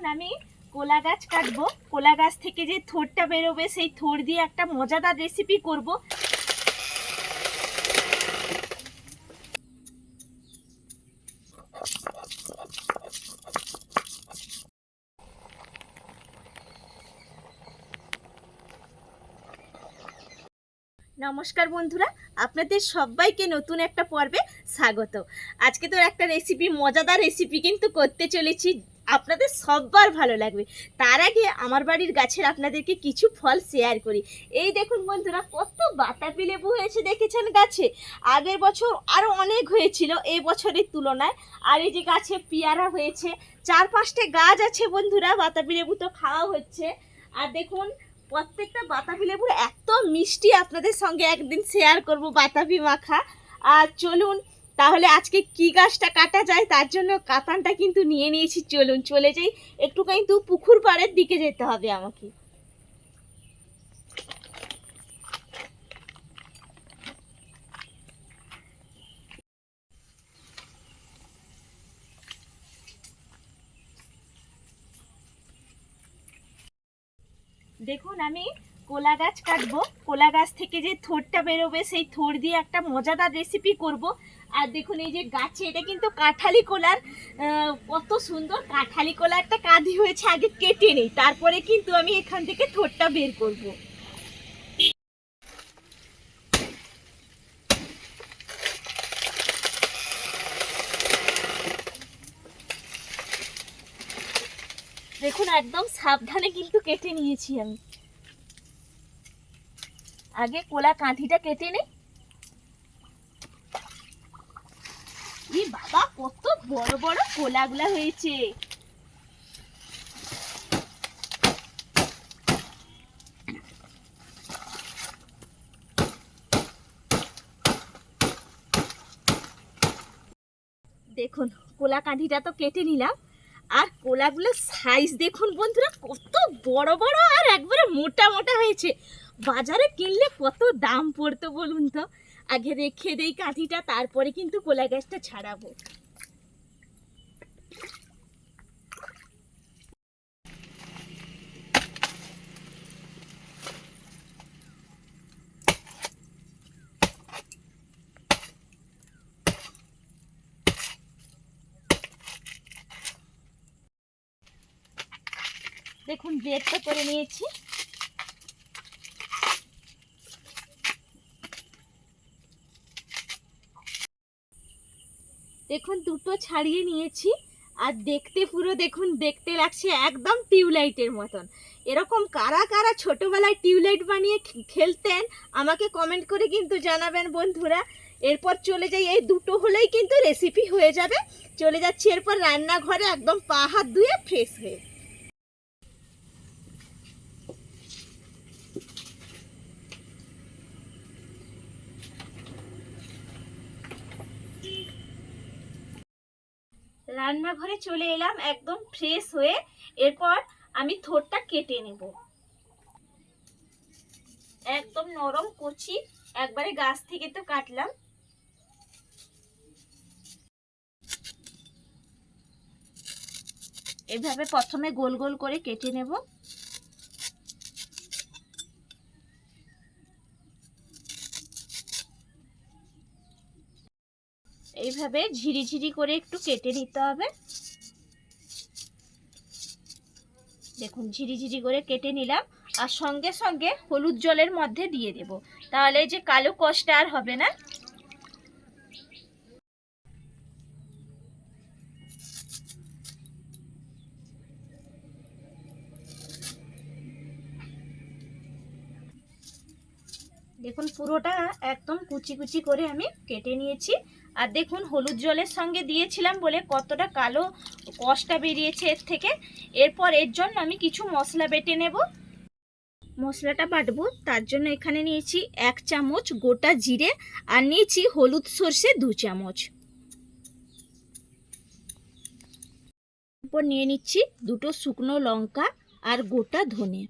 দেখুন আমি কোলা গাছ কাটবো। কোলা গাছ থেকে যে থোরটা বেরোবে, সেই থোর দিয়ে একটা মজাদার রেসিপি করব। নমস্কার বন্ধুরা, আপনাদের সবাইকে নতুন একটা পর্বে স্বাগত। আজকে তো একটা রেসিপি মজাদার রেসিপি কিন্তু করতে চলেছি। আপনাদের সববার ভালো লাগবে। তার আগে আমার বাড়ির গাছের আপনাদেরকে কিছু ফল শেয়ার করি। এই দেখুন বন্ধুরা, কত বাতাবি লেবু হয়েছে দেখেছেন গাছে? আগের বছর আরও অনেক হয়েছিল, এই বছরের তুলনায়। আর এই যে গাছে পেয়ারা হয়েছে, চার পাঁচটা গাছ আছে বন্ধুরা, বাতাবি লেবু তো খাওয়া হচ্ছে। আর দেখুন, প্রত্যেকটা বাতাবি লেবুর এত মিষ্টি আপনাদের সঙ্গে একদিন শেয়ার করব, বাতাবি মাখা। আর চলুন তাহলে আজকে কি গাছটা কাটা যায় তার জন্য কাতানটা কিন্তু নিয়ে নিয়েছি, চলুন চলে যাই। একটু কিন্তু পুকুর পাড়ের দিকে যেতে হবে আমাকে। দেখুন, আমি কোলা গাছ কাটবো। কোলা গাছ থেকে যে থোরটা বেরোবে, সেই থোর দিয়ে একটা মজাদার রেসিপি করব। আর দেখুন, এই যে গাছে, এটা কিন্তু কাঁঠালি কোলার কত সুন্দর কাঁঠালি কোলা একটা কাঁধি হয়েছে আগে কেটে নেই। তারপরে কিন্তু আমি এখান থেকে ঠোঁটটা বের করব। দেখুন, একদম সাবধানে কিন্তু কেটে নিয়েছি আমি। আগে কোলা কাঁধিটা কেটে নেই ই বাবা, কত বড় বড় কোলাগুলা হয়েছে। দেখুন, কোলা কাঁঠিটা তো কেটে নিলাম। আর কোলাগুলোর সাইজ দেখুন বন্ধুরা, কত বড় বড় আর একবারে মোটা মোটা হয়েছে। বাজারে কিনলে কত দাম পড়তো বলুন তো। আগে রেখে দেই কাঠিটা তারপরে কিন্তু কোলা গাছটা ছাড়াবো। দেখুন বেডটা করে নিয়েছি। দেখুন, দুটো ছাড়িয়ে নিয়েছি। আর দেখতে পুরো দেখুন, দেখতে লাগছে একদম টিউবলাইটের মতন। এরকম কারা কারা ছোটোবেলায় টিউবলাইট বানিয়ে খেলতেন, আমাকে কমেন্ট করে কিন্তু জানাবেন বন্ধুরা। এরপর চলে যাই, এই দুটো হলেই কিন্তু রেসিপি হয়ে যাবে। চলে যাচ্ছি এরপর রান্নাঘরে একদম পা হাত ধুয়ে ফ্রেশ হয়ে। রান্নাঘরে চলে এলাম একদম ফ্রেশ হয়ে। এরপর আমি থোরটা কেটে নেব। একদম নরম কচি, একবারে গাছ থেকে তো কাটলাম। এভাবে প্রথমে গোল গোল করে কেটে নেব। এইভাবে ঝিরি ঝিরি করে একটু কেটে নিতে হবে। দেখুন, ঝিরি ঝিরি করে কেটে নিলাম। আর সঙ্গে সঙ্গে হলুদ জলের মধ্যে দিয়ে দেব। তাহলে যে কালো কষটা আর হবে না। দেখুন পুরোটা একদম কুচি কুচি করে আমি কেটে নিয়েছি। আর দেখুন হলুদ জলের সঙ্গে দিয়েছিলাম বলে কতটা কালো কষটা বেরিয়েছে এর থেকে। এরপর এর জন্য আমি কিছু মশলা বেটে নেব। মশলাটা বাটবো, তার জন্য এখানে নিয়েছি এক চামচ গোটা জিরে আর নিয়েছি হলুদ সর্ষে দু চামচ। এরপর নিয়ে নিচ্ছি দুটো শুকনো লঙ্কা আর গোটা ধনে।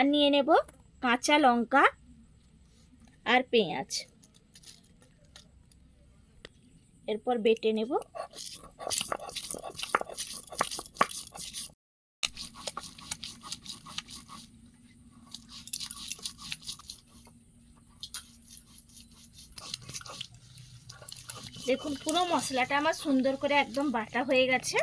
আর নিয়ে নেব কাঁচা লঙ্কা আর পেঁয়াজ। এরপর বেটে নেব। দেখুন পুরো মশলাটা আমার সুন্দর করে একদম বাটা হয়ে গেছে।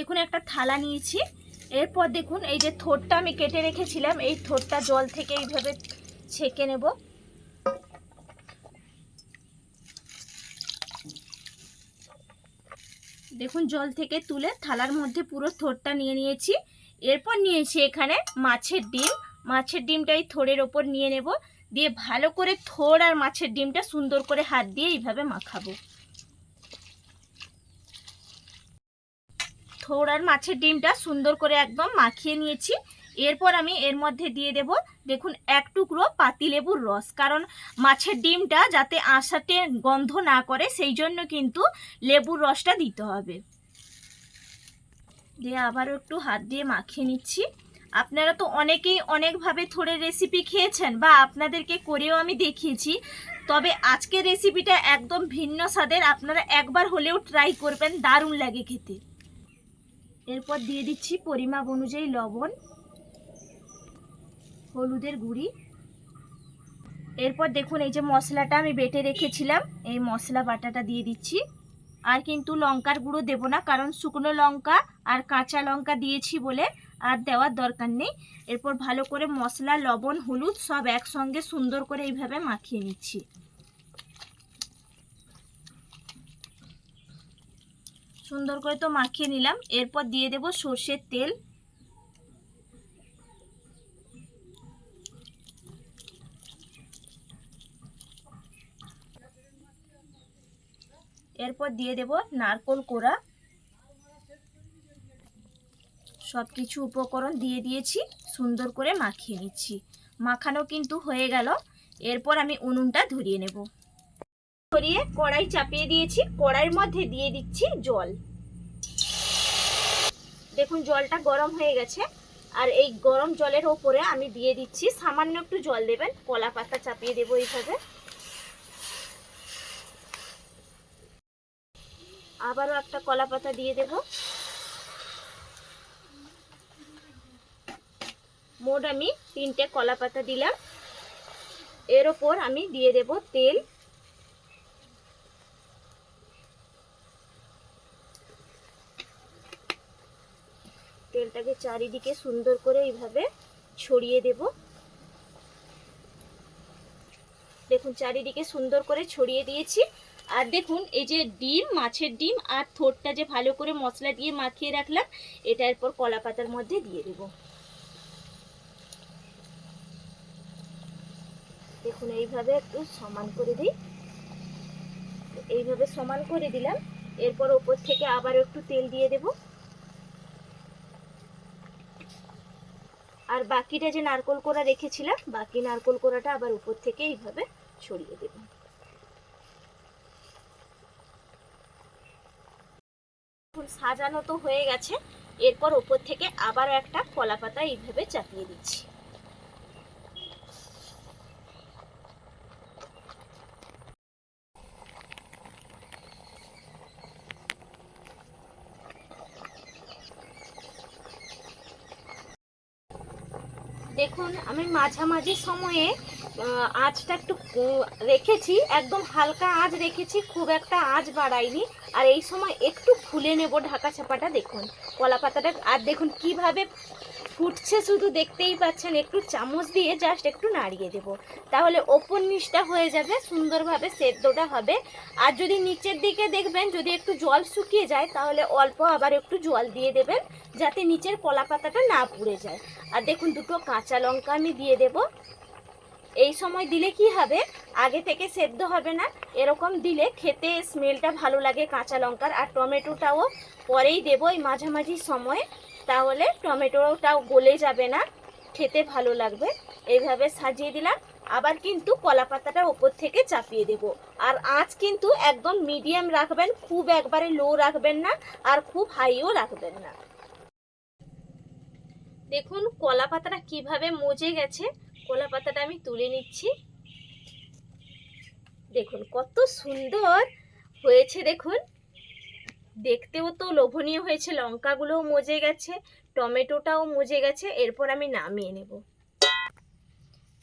দেখুন, একটা থালা নিয়েছি। এরপর দেখুন, এই যে থোরটা আমি কেটে রেখেছিলাম, এই থোরটা জল থেকে এইভাবে ছেঁকে নেব। দেখুন, জল থেকে তুলে থালার মধ্যে পুরো থোরটা নিয়ে নিয়েছি। এরপর নিয়েছি এখানে মাছের ডিম। মাছের ডিমটা এই থোরের ওপর নিয়ে নেব। দিয়ে ভালো করে থোর আর মাছের ডিমটা সুন্দর করে হাত দিয়ে এইভাবে মাখাবো। থোড় মাছের ডিমটা সুন্দর করে একদম মাখিয়ে নিয়েছি। এরপর আমি এর মধ্যে দিয়ে দেব, দেখুন, এক টুকরো পাতিলেবুর রস। কারণ মাছের ডিমটা যাতে আশাতে গন্ধ না করে, সেই জন্য কিন্তু লেবুর রসটা দিতে হবে। দিয়ে আবারও একটু হাত দিয়ে মাখিয়ে নিচ্ছি। আপনারা তো অনেকেই অনেকভাবে থোড়ের রেসিপি খেয়েছেন বা আপনাদেরকে করেও আমি দেখিয়েছি। তবে আজকের রেসিপিটা একদম ভিন্ন স্বাদের, আপনারা একবার হলেও ট্রাই করবেন, দারুণ লাগে খেতে। এরপর দিয়ে দিচ্ছি পরিমাপ অনুযায়ী লবণ, হলুদের গুঁড়ি। এরপর দেখুন এই যে মশলাটা আমি বেটে রেখেছিলাম, এই মশলা বাটাটা দিয়ে দিচ্ছি। আর কিন্তু লঙ্কার গুঁড়ো দেবো না, কারণ শুকনো লঙ্কা আর কাঁচা লঙ্কা দিয়েছি বলে আর দেওয়ার দরকার নেই। এরপর ভালো করে মশলা, লবণ, হলুদ সব একসঙ্গে সুন্দর করে এইভাবে মাখিয়ে নিচ্ছি। সুন্দর করে তো মাখিয়ে নিলাম। এরপর দিয়ে দেব সর্ষের তেল। এরপর দিয়ে দেব নারকোল কোড়া। সব কিছু উপকরণ দিয়ে দিয়েছি, সুন্দর করে মাখিয়ে নিচ্ছি। মাখানো কিন্তু হয়ে গেল। এরপর আমি উনুনটা ধরিয়ে নেব। ধরিয়ে কড়াই চাপিয়ে দিয়েছি। কড়াইয়ের মধ্যে দিয়ে দিচ্ছি জল। দেখুন, জলটা গরম হয়ে গেছে। আর এই গরম জলের ওপরে আমি দিয়ে দিচ্ছি সামান্য একটু জল দেবেন। কলা পাতা চাপিয়ে দেবো এইভাবে। আবারও একটা কলা পাতা দিয়ে দেব। মোট আমি তিনটে কলা পাতা দিলাম। এর ওপর আমি দিয়ে দেব তেল। তেলটাকে চারিদিকে সুন্দর করে এইভাবে ছড়িয়ে দেব। দেখুন, চারিদিকে সুন্দর করে ছড়িয়ে দিয়েছি। আর দেখুন, এই যে ডিম, মাছের ডিম আর থোরটা যে ভালো করে মশলা দিয়ে মাখিয়ে রাখলাম, এটা এরপর কলা পাতার মধ্যে দিয়ে দেব। দেখুন, এইভাবে একটু সমান করে দিই। এইভাবে সমান করে দিলাম। এরপর ওপর থেকে আবার একটু তেল দিয়ে দেব। আর বাকিটা যে নারকোল কোড়া রেখেছিলাম, বাকি নারকোল কোড়াটা আবার উপর থেকে এইভাবে ছড়িয়ে দেব। সাজানো তো হয়ে গেছে, এরপর ওপর থেকে আবার একটা কলা পাতা এইভাবে চাপিয়ে দিচ্ছি। দেখুন, আমি মাঝামাঝি সময়ে আঁচটা একটু রেখেছি, একদম হালকা আঁচ রেখেছি, খুব একটা আঁচ বাড়াইনি। আর এই সময় একটু ফুলে নেব ঢাকা চাপাটা, দেখুন কলা পাতাটা আর দেখুন, কীভাবে ফুটছে শুধু দেখতেই পাচ্ছেন, একটু চামচ দিয়ে জাস্ট একটু নাড়িয়ে দেব। তাহলে ওপর নিচটা হয়ে যাবে, সুন্দরভাবে সেদ্ধটা হবে। আর যদি নিচের দিকে দেখবেন, যদি একটু জল শুকিয়ে যায়, তাহলে অল্প আবার একটু জল দিয়ে দেবেন, যাতে নিচের কলা পাতাটা না পুড়ে যায়। আর দেখুন, দুটো কাঁচা লঙ্কা আমি দিয়ে দেব। এই সময় দিলে কি হবে? আগে থেকে সেদ্ধ হবে না। এরকম দিলে খেতে স্মেলটা ভালো লাগে কাঁচা লঙ্কার। আর টমেটোটাও পরেই দেবো এই মাঝামাঝি সময়ে। তাহলে টমেটোটাও গলে যাবে না। খেতে ভালো লাগবে। এইভাবে সাজিয়ে দিলাম। আবার কিন্তু কলা পাতাটা ওপর থেকে চাপিয়ে দেব। আর আঁচ কিন্তু একদম মিডিয়াম রাখবেন, খুব একবারে লো রাখবেন না আর খুব হাইও রাখবেন না। দেখুন কলা পাতাটা কীভাবে মজে গেছে। কলা পাতাটা আমি তুলে নিচ্ছি। দেখুন কত সুন্দর হয়েছে দেখুন। দেখতেও তো লোভনীয় হয়েছে, লঙ্কাগুলোও মজে গেছে, টমেটোটাও মজে গেছে, এরপর আমি নামিয়ে নেব।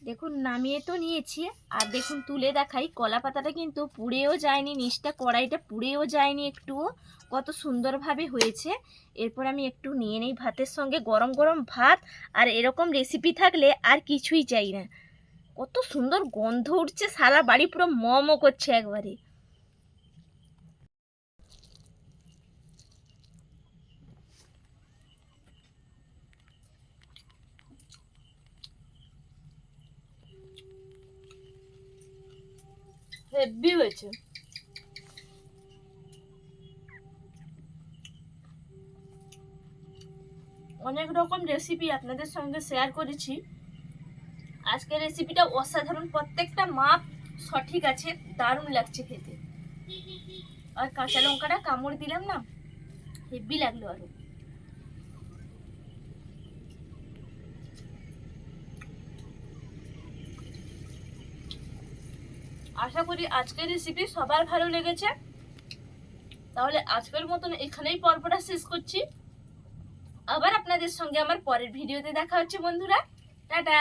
দেখুন, নামিয়ে তো নিয়েছি, আর দেখুন, তুলে দেখাই, কলা পাতাটা কিন্তু পুড়েও যায়নি, নিচটা কড়াইটা পুড়েও যায়নি একটুও, কত সুন্দরভাবে হয়েছে। এরপর আমি একটু নিয়ে নেই ভাতের সঙ্গে, গরম গরম ভাত, আর এরকম রেসিপি থাকলে আর কিছুই চাই না। কত সুন্দর গন্ধ উঠছে, সারা বাড়ি পুরো মমো করছে একবারে। হেভি হয়েছে অনেক রকম রেসিপি আপনাদের সঙ্গে শেয়ার করেছি। আজকের রেসিপিটা অসাধারণ, প্রত্যেকটা মাপ সঠিক আছে, দারুণ লাগছে খেতে। আর কাঁচা লঙ্কাটা কামড় দিলাম না, হেভি লাগল আরও। আশা করি আজকের রেসিপি সবার ভালো লেগেছে। তাহলে আজকের মতন এখানেই পর্বটা শেষ করছি। আবার আপনাদের সঙ্গে আমার পরের ভিডিওতে দেখা হচ্ছে বন্ধুরা। টাটা!